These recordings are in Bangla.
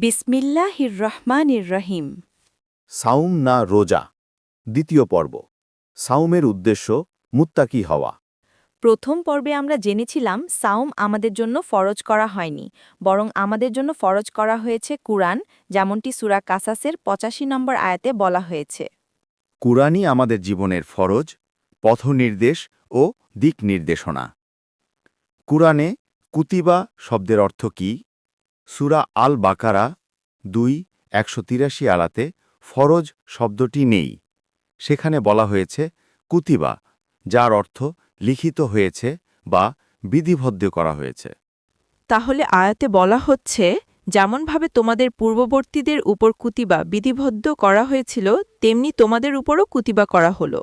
বিসমিল্লাহির রহমানির রহিম। সাউম না রোজা। দ্বিতীয় পর্ব। সাউমের উদ্দেশ্য মুত্তাকি হওয়া। প্রথম পর্বে আমরা জেনেছিলাম সাউম আমাদের জন্য ফরজ করা হয়নি বরং আমাদের জন্য ফরজ করা হয়েছে কুরআন যেমনটি সুরা কাসাসের পঁচাশি নম্বর আয়াতে বলা হয়েছে। কুরআনই আমাদের জীবনের ফরজ পথনির্দেশ ও দিক নির্দেশনা। কুরআনে কুতিবা শব্দের অর্থ কি? সুরা আল বাকারা দুই একশো তিরাশি আলাতে ফরজ শব্দটি নেই। সেখানে বলা হয়েছে কুতিবা যার অর্থ লিখিত হয়েছে বা বিধিবদ্ধ করা হয়েছে। তাহলে আয়াতে বলা হচ্ছে যেমনভাবে তোমাদের পূর্ববর্তীদের উপর কুতিবা বিধিবদ্ধ করা হয়েছিল তেমনি তোমাদের উপরও কুতিবা করা হলো।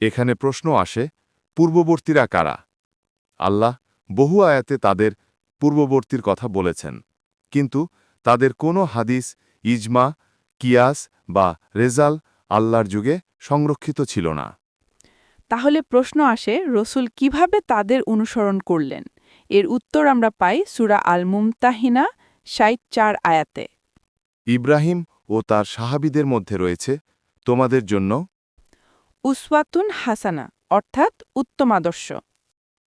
এখানে প্রশ্ন আসে পূর্ববর্তীরা কারা? আল্লাহ বহু আয়াতে তাদের পূর্ববর্তীর কথা বলেছেন। কিন্তু তাদের কোনো হাদিস ইজমা কিয়াস বা রেজাল আল্লাহর যুগে সংরক্ষিত ছিল না। তাহলে প্রশ্ন আসে রসুল কীভাবে তাদের অনুসরণ করলেন? এর উত্তর আমরা পাই সুরা আল মুমতাহিনা ষাট চার আয়াতে। ইব্রাহিম ও তার সাহাবিদের মধ্যে রয়েছে তোমাদের জন্য উসওয়াতুন হাসানা অর্থাৎ উত্তম আদর্শ।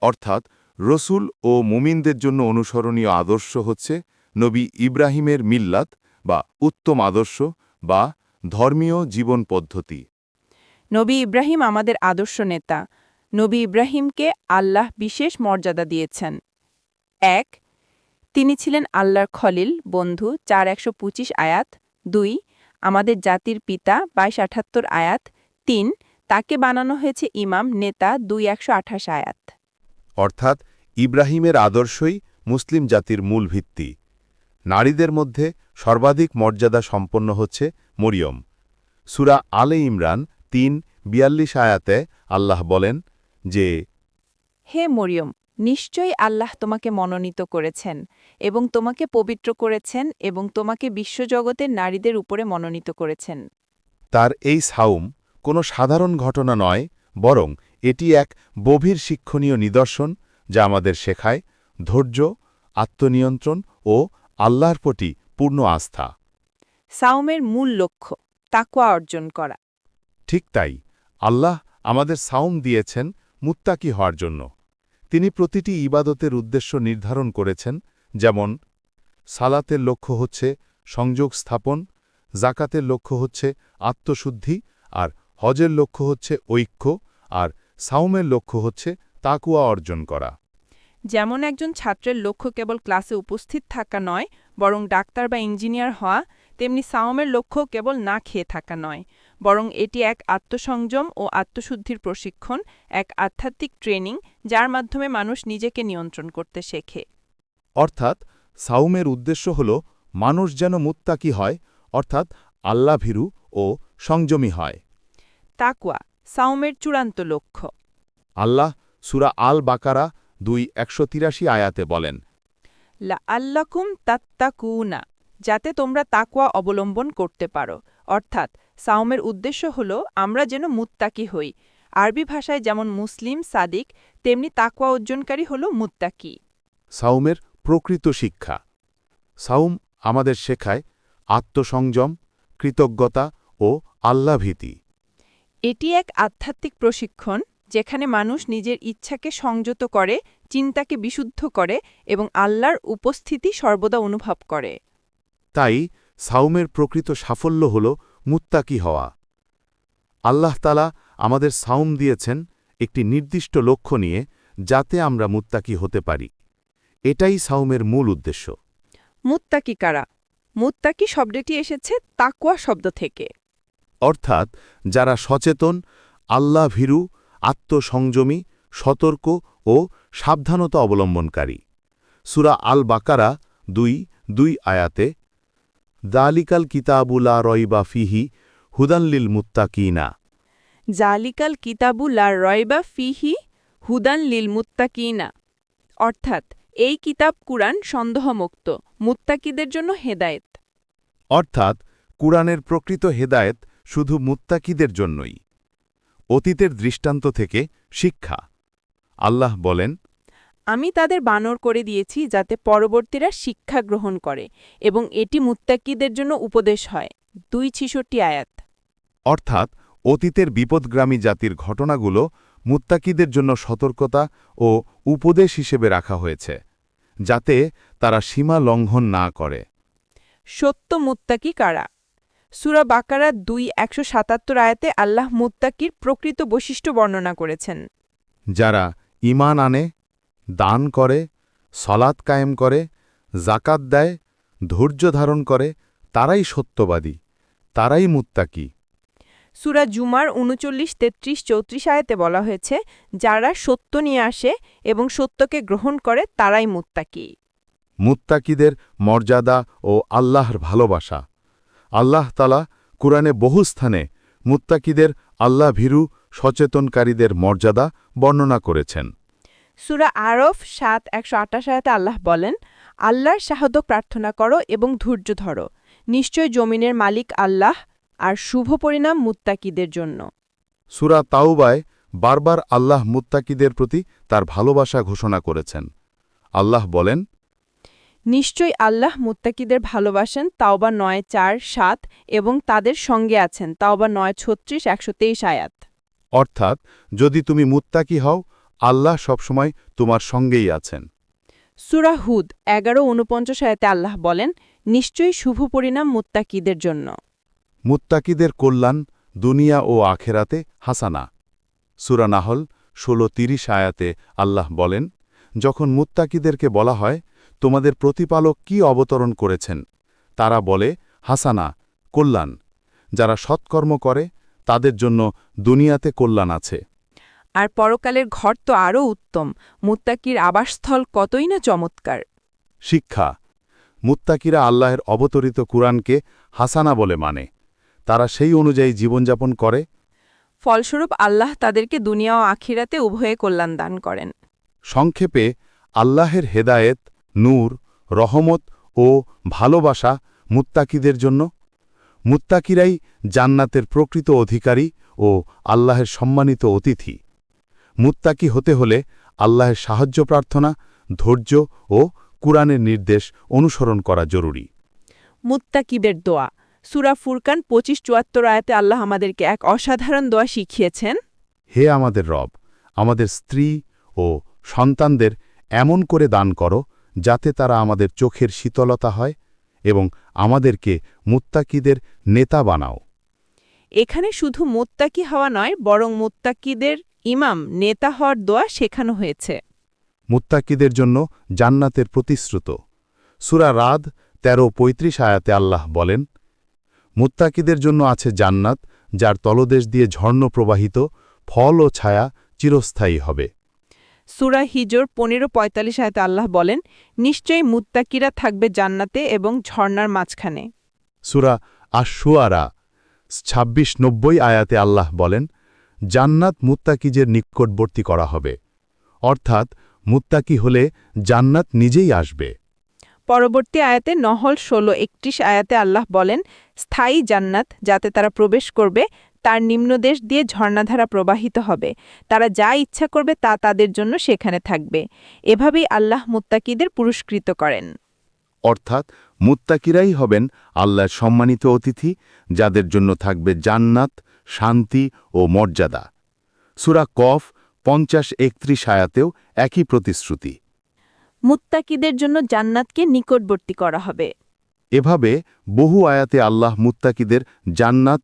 অর্থাৎ রসুল ও মুমিনদের জন্য অনুসরণীয় আদর্শ হচ্ছে নবী ইব্রাহিমের মিল্লাত বা উত্তম আদর্শ বা ধর্মীয় জীবন পদ্ধতি। নবী ইব্রাহিম আমাদের আদর্শ নেতা। নবী ইব্রাহিমকে আল্লাহ বিশেষ মর্যাদা দিয়েছেন। এক তিনি ছিলেন আল্লাহর খলিল বন্ধু চার একশো পঁচিশ আয়াত। দুই আমাদের জাতির পিতা বাইশ আঠাত্তর আয়াত। তিন তাকে বানানো হয়েছে ইমাম নেতা দুই একশো আঠাশ আয়াত। অর্থাৎ ইব্রাহিমের আদর্শই মুসলিম জাতির মূল ভিত্তি। নারীদের মধ্যে সর্বাধিক মর্যাদা সম্পন্ন হচ্ছে মরিয়ম। সুরা আলে ইমরান তিন বিয়াল্লিশ আয়াতে আল্লাহ বলেন যে হে মরিয়ম নিশ্চয়ই আল্লাহ তোমাকে মনোনীত করেছেন এবং তোমাকে পবিত্র করেছেন এবং তোমাকে বিশ্বজগতের নারীদের উপরে মনোনীত করেছেন। তার এই সাউম কোনো সাধারণ ঘটনা নয় বরং এটি এক গভীর শিক্ষণীয় নিদর্শন যা আমাদের শেখায় ধৈর্য আত্মনিয়ন্ত্রণ ও আল্লাহর প্রতি পূর্ণ আস্থা। সাওমের মূল লক্ষ্য তাকওয়া অর্জন করা। ঠিক তাই আল্লাহ আমাদের সাওম দিয়েছেন মুত্তাকি হওয়ার জন্য। তিনি প্রতিটি ইবাদতের উদ্দেশ্য নির্ধারণ করেছেন যেমন সালাতের লক্ষ্য হচ্ছে সংযোগ স্থাপন জাকাতের লক্ষ্য হচ্ছে আত্মশুদ্ধি আর হজের লক্ষ্য হচ্ছে ঐক্য আর সাউমের লক্ষ্য হচ্ছে তাকুয়া অর্জন করা। যেমন একজন ছাত্রের লক্ষ্য কেবল ক্লাসে উপস্থিত থাকা নয় বরং ডাক্তার বা ইঞ্জিনিয়ার হওয়া তেমনি সাওমের লক্ষ্য কেবল না খেয়ে থাকা নয় বরং এটি এক আত্মসংযম ও আত্মশুদ্ধির প্রশিক্ষণ এক আধ্যাত্মিক ট্রেনিং যার মাধ্যমে মানুষ নিজেকে নিয়ন্ত্রণ করতে শেখে। অর্থাৎ সাউমের উদ্দেশ্য হল মানুষ যেন মুত্তাকি হয় অর্থাৎ আল্লাভীরু ও সংযমী হয়। তাকুয়া সাওমের চূড়ান্ত লক্ষ্য। আল্লাহ সুরা আল বাকারা দুই একশো তিরাশি আয়াতে বলেন আল্লাকুম তাত্তাকুনা যাতে তোমরা তাকওয়া অবলম্বন করতে পারো। অর্থাৎ সাওমের উদ্দেশ্য হল আমরা যেন মুত্তাকি হই। আরবি ভাষায় যেমন মুসলিম সাদিক তেমনি তাকুয়া অর্জনকারী হল মুত্তাকি। সাউমের প্রকৃত শিক্ষা। সাউম আমাদের শেখায় আত্মসংযম কৃতজ্ঞতা ও আল্লাভীতি। এটি এক আধ্যাত্মিক প্রশিক্ষণ। যেখানে মানুষ নিজের ইচ্ছাকে সংযত করে চিন্তাকে বিশুদ্ধ করে এবং আল্লাহর উপস্থিতি সর্বদা অনুভব করে। তাই সাউমের প্রকৃত সাফল্য হল মুত্তাকি হওয়া। আল্লাহ তালা আমাদের সাউম দিয়েছেন একটি নির্দিষ্ট লক্ষ্য নিয়ে যাতে আমরা মুত্তাকি হতে পারি। এটাই সাউমের মূল উদ্দেশ্য। মুত্তাকি কারা? মুত্তাকি শব্দটি এসেছে তাকওয়া শব্দ থেকে। অর্থাৎ যারা সচেতন আল্লাহ ভীরু আত্মসংযমী সতর্ক ও সাবধানতা অবলম্বনকারী। সুরা আল বাকারা দুই দুই আয়াতে দালিকাল কিতাবুলা রয়বা ফিহি হুদানলিল মুত্তাকিনা। জালিকাল কিতাবু লা রয়বা ফিহি হুদান লিল মুত্তাকিনা। অর্থাৎ এই কিতাব কুরআন সন্দেহমুক্ত মুত্তাকিদের জন্য হেদায়েত। অর্থাৎ কুরআনের প্রকৃত হেদায়েত শুধু মুত্তাকিদের জন্যই। অতীতের দৃষ্টান্ত থেকে শিক্ষা। আল্লাহ বলেন আমি তাদের বানর করে দিয়েছি যাতে পরবর্তীরা শিক্ষা গ্রহণ করে এবং এটি মুত্তাকিদের জন্য উপদেশ হয়। দুই ছিষট্টি আয়াত। অর্থাৎ অতীতের বিপদগ্রামী জাতির ঘটনাগুলো মুত্তাকিদের জন্য সতর্কতা ও উপদেশ হিসেবে রাখা হয়েছে যাতে তারা সীমা লঙ্ঘন না করে। সত্য মুত্তাকি কারা? সুরা বাকারা দুই একশো সাতাত্তর আয়াতে আল্লাহ মুত্তাকির প্রকৃত বৈশিষ্ট্য বর্ণনা করেছেন। যারা ঈমান আনে দান করে সলাৎ কায়েম করে জাকাত দেয় ধৈর্য ধারণ করে তারাই সত্যবাদী তারাই মুত্তাকি। সুরা জুমার উনচল্লিশ তেত্রিশ চৌত্রিশ আয়াতে বলা হয়েছে যারা সত্য নিয়ে আসে এবং সত্যকে গ্রহণ করে তারাই মুত্তাকি। মুত্তাকিদের মর্যাদা ও আল্লাহর ভালোবাসা। আল্লাহ তালা কুরআনে বহু স্থানে মুত্তাকিদের আল্লাহ ভীরু সচেতনকারীদের মর্যাদা বর্ণনা করেছেন। সুরা আরফ সাত একশো আটাশ আয়াতে আল্লাহ বলেন আল্লাহর সাহায্য প্রার্থনা করো এবং ধৈর্য ধরো। নিশ্চয় জমিনের মালিক আল্লাহ আর শুভ পরিণাম মুত্তাকিদের জন্য। সুরা তাওবায় বারবার আল্লাহ মুত্তাকিদের প্রতি তার ভালোবাসা ঘোষণা করেছেন। আল্লাহ বলেন নিশ্চয়ই আল্লাহ মুত্তাকিদের ভালোবাসেন তাওবা নয় চার সাত এবং তাদের সঙ্গে আছেন। তাওবা নয় ছত্রিশ একশো তেইশ আয়াত। অর্থাৎ যদি তুমি মুত্তাকি হও আল্লাহ সবসময় তোমার সঙ্গেই আছেন। সুরা হুদ এগারো উনপঞ্চাশ আয়াতে আল্লাহ বলেন নিশ্চয়ই শুভ পরিণাম মুত্তাকিদের জন্য। মুত্তাকিদের কল্যাণ দুনিয়া ও আখেরাতে হাসানা। সুরা নাহল ষোলো তিরিশ আয়াতে আল্লাহ বলেন যখন মুত্তাকিদেরকে বলা হয় তোমাদের প্রতিপালক কি অবতরণ করেছেন? তারা বলে হাসানা কল্যাণ। যারা সৎকর্ম করে তাদের জন্য দুনিয়াতে কল্যাণ আছে। আর পরকালের ঘর তো আরও উত্তম। মুত্তাকির আবাসস্থল কতই না চমৎকার। শিক্ষা। মুত্তাকিরা আল্লাহের অবতরিত কুরআনকে হাসানা বলে মানে। তারা সেই অনুযায়ী জীবনযাপন করে। ফলস্বরূপ আল্লাহ তাদেরকে দুনিয়া ও আখিরাতে উভয়ে কল্যাণ দান করেন। সংক্ষেপে আল্লাহের হেদায়েত নূর রহমত ও ভালোবাসা মুত্তাকিদের জন্য। মুত্তাকিরাই জান্নাতের প্রকৃত অধিকারী ও আল্লাহের সম্মানিত অতিথি। মুত্তাকি হতে হলে আল্লাহের সাহায্য প্রার্থনা ধৈর্য ও কুরআনের নির্দেশ অনুসরণ করা জরুরি। মুত্তাকিদের দোয়া। সুরা ফুরকান পঁচিশ চুয়াত্তর আয়াতে আল্লাহ আমাদেরকে এক অসাধারণ দোয়া শিখিয়েছেন। হে আমাদের রব আমাদের স্ত্রী ও সন্তানদের এমন করে দান করো যাতে তারা আমাদের চোখের শীতলতা হয় এবং আমাদেরকে মুত্তাকিদের নেতা বানাও। এখানে শুধু মোত্তাকি হওয়া নয় বরং মোত্তাকিদের ইমাম নেতা হওয়ার দোয়া শেখানো হয়েছে। মুত্তাকিদের জন্য জান্নাতের প্রতিশ্রুত। সুরা রাদ তেরো পঁয়ত্রিশ আয়াতে আল্লাহ বলেন মুত্তাকিদের জন্য আছে জান্নাত যার তলদেশ দিয়ে ঝর্ণ প্রবাহিত ফল ও ছায়া চিরস্থায়ী হবে। সুরা হিজোর পনেরো পঁয়তাল্লিশ আয়তে আল্লাহ বলেন নিশ্চয়ই মুত্তাকিরা থাকবে জান্নাতে এবং ঝর্ণার মাঝখানে। সুরা আশুয়ারা ছাব্বিশ নব্বই আয়াতে আল্লাহ বলেন জান্নাত মুত্তাকিজের নিকটবর্তী করা হবে। অর্থাৎ মুত্তাকি হলে জান্নাত নিজেই আসবে। পরবর্তী আয়াতে নহল ষোলো একত্রিশ আয়াতে আল্লাহ বলেন স্থায়ী জান্নাত যাতে তারা প্রবেশ করবে তার নিম্নদেশ দিয়ে ঝর্ণাধারা প্রবাহিত হবে। তারা যা ইচ্ছা করবে তা তাদের জন্য সেখানে থাকবে। এভাবেই আল্লাহ মুত্তাকিদের পুরস্কৃত করেন। অর্থাৎ মুত্তাকিরাই হবেন আল্লাহর সম্মানিত অতিথি যাদের জন্য থাকবে জান্নাত শান্তি ও মর্যাদা। সুরা কফ পঞ্চাশ একত্রিশ আয়াতেও একই প্রতিশ্রুতি। মুত্তাকিদের জন্য জান্নাতকে নিকটবর্তী করা হবে। এভাবে বহু আয়াতে আল্লাহ মুত্তাকিদের জান্নাত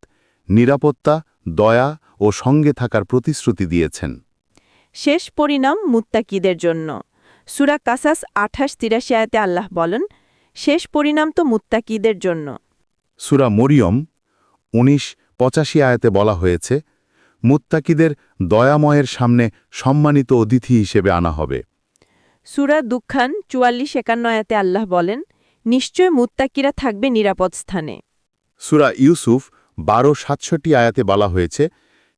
নিরাপত্তা দয়া ও সঙ্গে থাকার প্রতিশ্রুতি দিয়েছেন। শেষ পরিণাম মুত্তাকিদের জন্য। সুরা কাসাস আঠাশ তিরাশি আয়াতে আল্লাহ বলেন শেষ পরিণাম তো মুত্তাকিদের জন্য। সুরা মরিয়ম উনিশ পঁচাশি আয়াতে বলা হয়েছে মুত্তাকিদের দয়াময়ের সামনে সম্মানিত অতিথি হিসেবে আনা হবে। সুরা দুঃখান চুয়াল্লিশ একান্ন আয়াতে আল্লাহ বলেন নিশ্চয় মুত্তাকিরা থাকবে নিরাপদ স্থানে। সুরা ইউসুফ বারো সাতষট্টি আয়াতে বলা হয়েছে,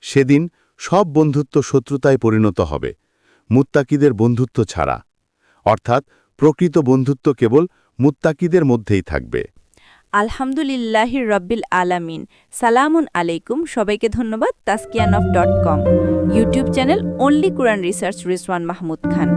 সেদিন সব বন্ধুত্ব শত্রুতায় পরিণত হবে, মুত্তাকিদের বন্ধুত্ব ছাড়া। অর্থাৎ প্রকৃত বন্ধুত্ব কেবল মুত্তাকিদের মধ্যেই থাকবে। আলহামদুলিল্লাহির রব্বিল আলামিন। সালামুন আলাইকুম। সবাইকে ধন্যবাদ তাসকিয়ানফ dot com. YouTube channel only Quran research Rizwan Mahmud Khan.